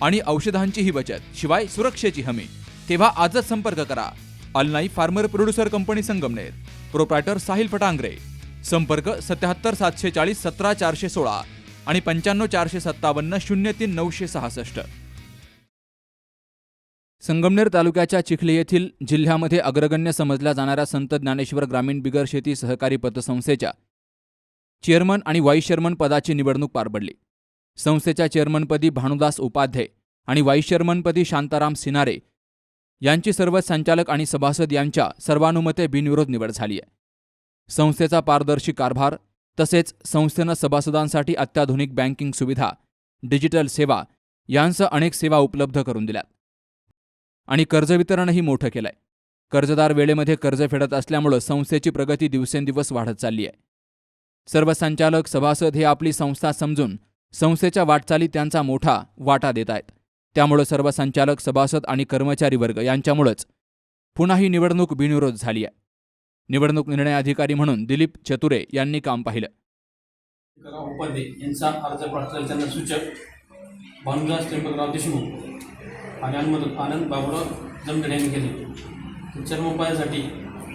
आणि औषधांचीही बचत शिवाय सुरक्षेची हमी. तेव्हा आजच संपर्क करा. अलनाई farmer producer company Sangamner. Proprietor Sahil Phatangare. संपर्क सत्याहत्तर सातशे चाळीस सतरा चारशे सोळा आणि पंच्याण्णव चारशे सत्तावन्न शून्य तीन नऊशे सहासष्ट. संगमनेर तालुक्याच्या चिखली येथील जिल्ह्यामध्ये अग्रगण्य समजल्या जाणाऱ्या संत ज्ञानेश्वर ग्रामीण बिगर शेती सहकारी पतसंस्थेच्या चेअरमन आणि व्हाईस चेअरमन पदाची निवडणूक पार पडली. संस्थेच्या चेअरमनपदी भानुदास उपाध्ये आणि व्हाईस चेअरमनपदी शांताराम सिनारे यांची सर्व संचालक आणि सभासद यांच्या सर्वानुमते बिनविरोध निवड झाली आहे. संस्थेचा पारदर्शी कारभार तसेच संस्थेनं सभासदांसाठी अत्याधुनिक बँकिंग सुविधा डिजिटल सेवा यांसह अनेक सेवा उपलब्ध करून दिल्यात. आणि कर्ज वितरणही मोठं केलंय. कर्जदार वेळेमध्ये कर्ज फेडत असल्यामुळं संस्थेची प्रगती दिवसेंदिवस वाढत चालली आहे. सर्व संचालक सभासद हे आपली संस्था समजून संस्थेच्या वाटचाली त्यांचा मोठा वाटा देत आहेत. त्यामुळं सर्व संचालक सभासद आणि कर्मचारी वर्ग यांच्यामुळंच पुन्हा ही निवडणूक बिनविरोध झाली आहे. निवडणूक निर्णय अधिकारी म्हणून दिलीप चतुरे यांनी काम पाहिलं. करा उपाध्ये यांचा अर्ज प्राप्त सूचक. भानुदास त्र्यंबकराव देशमुख आणि अनुमोदक आनंद बाबुराव जमदडे यांनी केले. चर्मोपायासाठी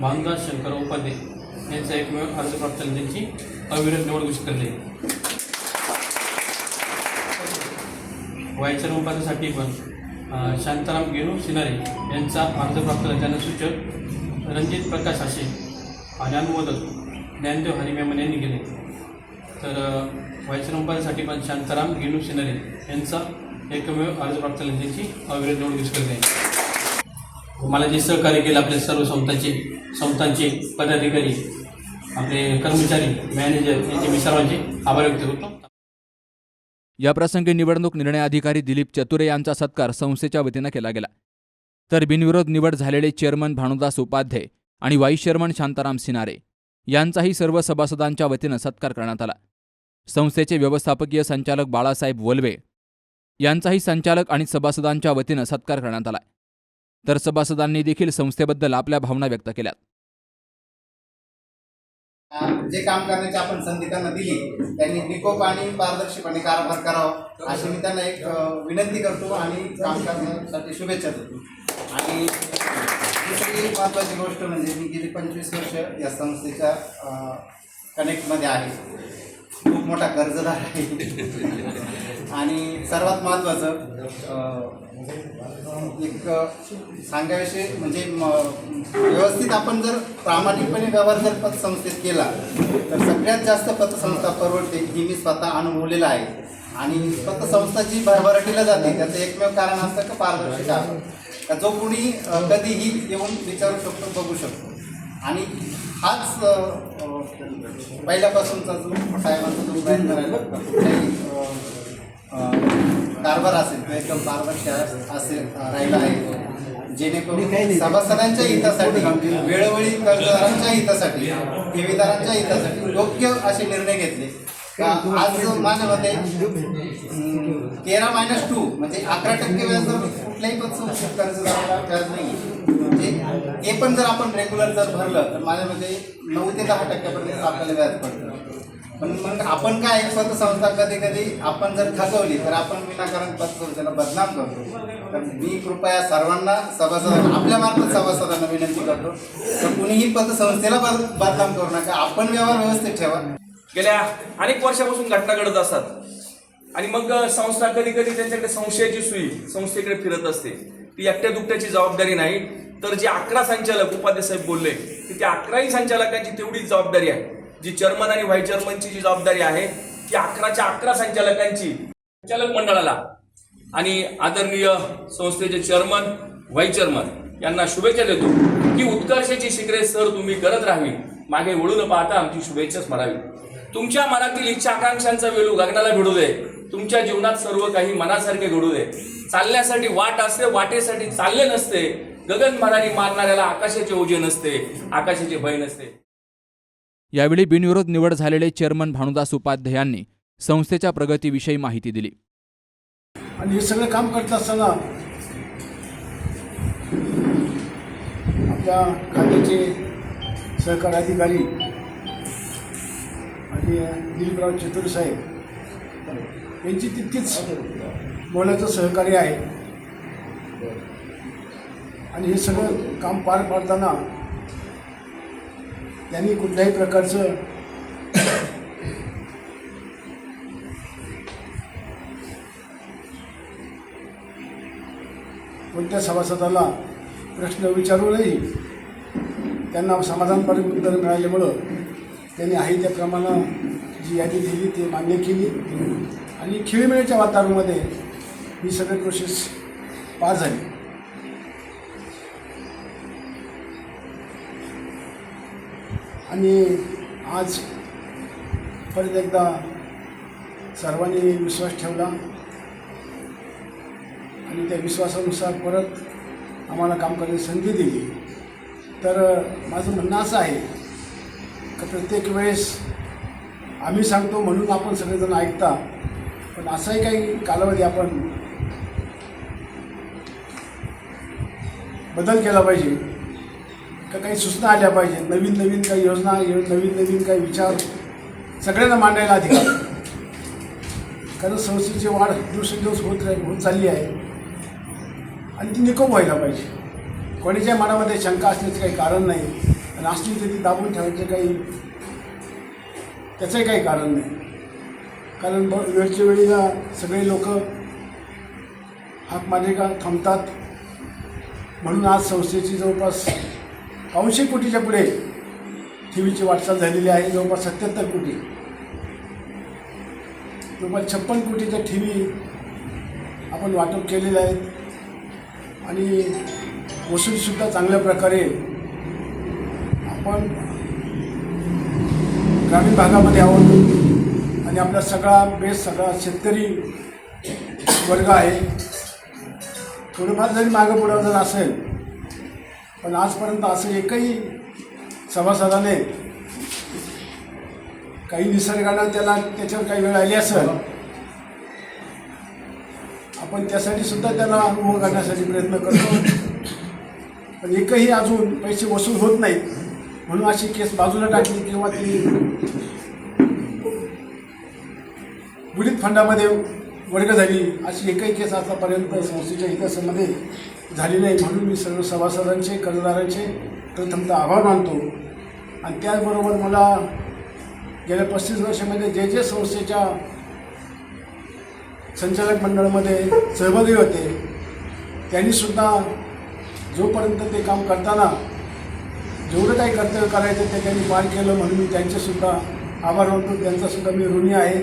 भानुदास शंकर उपाध्ये यांचा एकमेव अर्ज प्राप्त त्यांची अविरत निवड घोषित करली वाय चर्मोपायासाठी पण शांताराम गेरू सिनारे यांचा अर्ज प्राप्त झाला त्यांना सूचक रणजित प्रकाश आशे आणि अनुमोदक ज्ञानदेव हरिमेमन यांनी केले. तर व्हायचरंपासाठी पण शांताराम गेनू सिनारे यांचा एकमेव अर्ज प्राप्त झाला त्यांची अविरोध निवडणूक करते मला जे सहकार्य केलं आपल्या सर्व संस्थांचे संस्थांचे पदाधिकारी आपले कर्मचारी मॅनेजर यांचे मी सर्वांचे आभार व्यक्त करतो. याप्रसंगी निवडणूक निर्णय अधिकारी दिलीप चतुरे यांचा सत्कार संस्थेच्या वतीनं केला गेला. तर बिनविरोध निवड झालेले चेअरमन भानुदास उपाध्ये आणि व्हाईस चेअरमन शांताराम सिनारे यांचाही सर्व सभासदांच्या वतीनं सत्कार करण्यात आला. संस्थेचे व्यवस्थापकीय संचालक बाळासाहेब वलवे यांचाही संचालक आणि सभासदांच्या वतीनं सत्कार करण्यात आला. तर सभासदांनी देखील संस्थेबद्दल आपल्या भावना व्यक्त केल्या जे काम करण्याची आपण संधी त्यांना दिली त्यांनी निकोप आणि पारदर्शीपणे कारभार करावा अशी मी त्यांना एक विनंती करतो आणि काम करण्यासाठी शुभेच्छा देतो. आणि दुसरी महत्त्वाची गोष्ट म्हणजे मी गेली पंचवीस वर्ष या संस्थेच्या कनेक्टमध्ये आहे. खूप मोठा कर्जदार आहे. आणि सर्वात महत्त्वाचं एक अ, सांगाविषयी म्हणजे व्यवस्थित आपण जर प्रामाणिकपणे व्यवहार जर पतसंस्थेत केला तर सगळ्यात जास्त पतसंस्था परवडते ही मी स्वतः अनुभवलेला आहे. आणि पतसंस्था जी भरभराटीला जाते त्याचं एकमेव कारण असतं का पारदर्शकता जो कोणी कधीही येऊन विचारू शकतो बघू शकतो. आणि हाच पहिल्यापासूनचा जो साहेबांचा जो प्रयत्न राहिला कारभार असेल तो एकदम पारदर्शक असेल राहिला आहे जेणेकरून सभासदांच्या हितासाठी वेळोवेळी कर्जदारांच्या हितासाठी ठेवीदारांच्या हितासाठी योग्य असे निर्णय घेतले. आज माझ्या मते तेरा मायनस टू म्हणजे अकरा टक्के व्याज जर कुठल्याही पतसंस्थेत कर्जदाराला व्याज नाही म्हणजे ते पण जर आपण रेग्युलर जर भरलं तर माझ्या मते नऊ ते दहा टक्क्यापर्यंत आपल्याला व्याज पडतं. पण मग आपण काय पतसंस्था कधी कधी आपण जर थकवली तर आपण विनाकारण पतसंस्थेला बदनाम करतो. तर मी कृपया सर्वांना सभासदांना आपल्या मार्फत सभासदांना विनंती करतो तर कुणीही पतसंस्थेला बद बदनाम करू नका. आपण व्यवहार व्यवस्थित ठेवा. गेल्या अनेक वर्षापासून घटना घडत असतात. आणि मग संस्था कधी कधी त्यांच्याकडे संशयाची सुई संस्थेकडे फिरत असते. ती एकट्या दुकट्याची जबाबदारी नाही. तर जे अकरा संचालक उपाध्ये साहेब बोलले की त्या अकराही संचालकांची तेवढीच जबाबदारी आहे. जी चेअरमन आणि व्हाईस चेअरमनची जी जबाबदारी आहे ती अकराच्या अकरा संचालकांची संचालक मंडळाला. आणि आदरणीय संस्थेचे चेअरमन व्हाईस चेअरमन यांना शुभेच्छा देतो की उत्कर्षाची शिखरे सर तुम्ही करत राहावी. मागे वळू न पाहता आमची शुभेच्छाच म्हणावी तुमच्या मनातील इच्छा आकांक्षांचा वेळू गगनाला भिडू दे. तुमच्या जीवनात सर्व काही मनासारखे घडू दे. चालण्यासाठी वाट असते वाटेसाठी चालले नसते. गगन भरारी मारणाऱ्याला आकाशाचे ओझे नसते आकाशाचे भय नसते. यावेळी बिनविरोध निवड झालेले चेअरमन भानुदास उपाध्याय यांनी संस्थेच्या प्रगतीविषयी माहिती दिली. आणि हे सगळं काम करत असताना आपल्या खात्याचे सहकार अधिकारी आणि दिलीपराव चतुर साहेब. यांची तितकीच मोलाचं सहकार्य आहे. आणि हे सगळं काम पार पाडताना त्यांनी कुठल्याही प्रकारचं कोणत्या सभासदाला प्रश्न विचारूनही त्यांना समाधानपणे उत्तर मिळाल्यामुळं त्यांनी आहे त्याप्रमाणे जी यादी दिली ती मान्य केली. आणि खिळीमेळीच्या वातावरणामध्ये ही सगळी प्रोसेस पास झाली. आणि आज परत एकदा सर्वांनी विश्वास ठेवला. आणि त्या विश्वासानुसार परत आम्हाला काम करण्याची संधी दिली. तर माझं म्हणणं असं आहे का प्रत्येक वेळेस आम्ही सांगतो म्हणून आपण सगळेजण ऐकता. पण असाही काही कालावधी आपण बदल केला पाहिजे. का काही सूचना आल्या पाहिजेत नवीन नवीन काही योजना नवीन नवीन काही विचार सगळ्यांना मांडायला अधिकार. कारण संस्थेची वाढ दिवसेंदिवस होत राह होत चालली आहे. आणि ती निकोप व्हायला पाहिजे. कोणीच्या मनामध्ये शंका असण्याचं काही कारण नाही. आणि असली तरी दाबून ठेवायचं काही त्याचंही काही कारण नाही. कारण ब वेळच्या वेळीला सगळे लोक हाक मारले थांबतात. म्हणून आज संस्थेची जवळपास पाचशे कोटीच्या पुढे ठेवीची वाटचाल झालेली आहे जवळपास सत्याहत्तर कोटी. जवळपास छप्पन कोटीच्या ठेवी आपण वाटप केलेल्या आहेत. आणि वसूलसुद्धा चांगल्या प्रकारे आपण ग्रामीण भागामध्ये आहोत आणि आपला सगळा बेस सगळा शेतकरी वर्ग आहे. थोडंफार जरी मागं पुढं जर असेल पण आजपर्यंत असं एकही सभासदाने काही निसर्गानं त्याला त्याच्यावर काही वेळ आली असेल आपण त्यासाठी सुद्धा त्याला अनुभव करण्यासाठी प्रयत्न करतो. पण एकही अजून पैसे वसूल होत नाहीत. म्हणून अशी केस बाजूला टाकली किंवा ती बुडीत फंडामध्ये वर्ग झाली. अशी एकही केस आतापर्यंत संस्थेच्या इतिहासामध्ये झाली नाही. म्हणून मी सर्व सभासदांचे कर्जदारांचे प्रथमतः आभार मानतो. आणि त्याचबरोबर मला गेल्या पस्तीस वर्षामध्ये जे जे संस्थेच्या संचालक मंडळामध्ये सहभागी होते त्यांनीसुद्धा जोपर्यंत ते काम करताना जेवढं काही कर्तव्य करायचं ते त्यांनी पार केलं म्हणून मी त्यांचेसुद्धा आभार मानतो. त्यांचासुद्धा मी ऋणी आहे.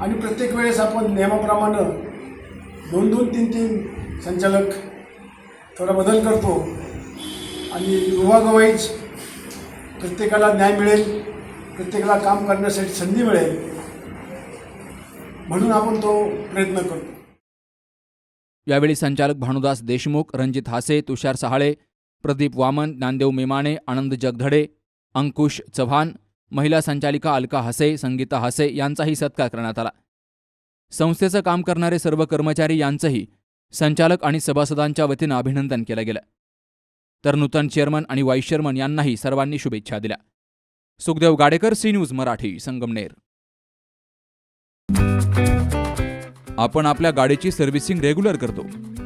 आणि प्रत्येक वेळेस आपण नियमाप्रमाणे दोन दोन तीन तीन संचालक थोडा बदल करतो. आणि विभागावाईज प्रत्येकाला न्याय मिळेल प्रत्येकाला काम करण्यासाठी संधी मिळेल म्हणून आपण तो प्रयत्न करतो. यावेळी संचालक भानुदास देशमुख रणजित हासे तुषार सहाळे प्रदीप वामन ज्ञानदेव मेमाणे आनंद जगधडे अंकुश चव्हाण महिला संचालिका अलका हसे संगीता हसे यांचाही सत्कार करण्यात आला. संस्थेचं काम करणारे सर्व कर्मचारी यांचंही संचालक आणि सभासदांच्या वतीनं अभिनंदन केलं गेलं. तर नूतन चेअरमन आणि व्हाईस चेअरमन यांनाही सर्वांनी शुभेच्छा दिल्या. Sukhdev Gadekar C news Marathi Sangamner. आपण आपल्या गाडीची सर्व्हिसिंग रेग्युलर करतो.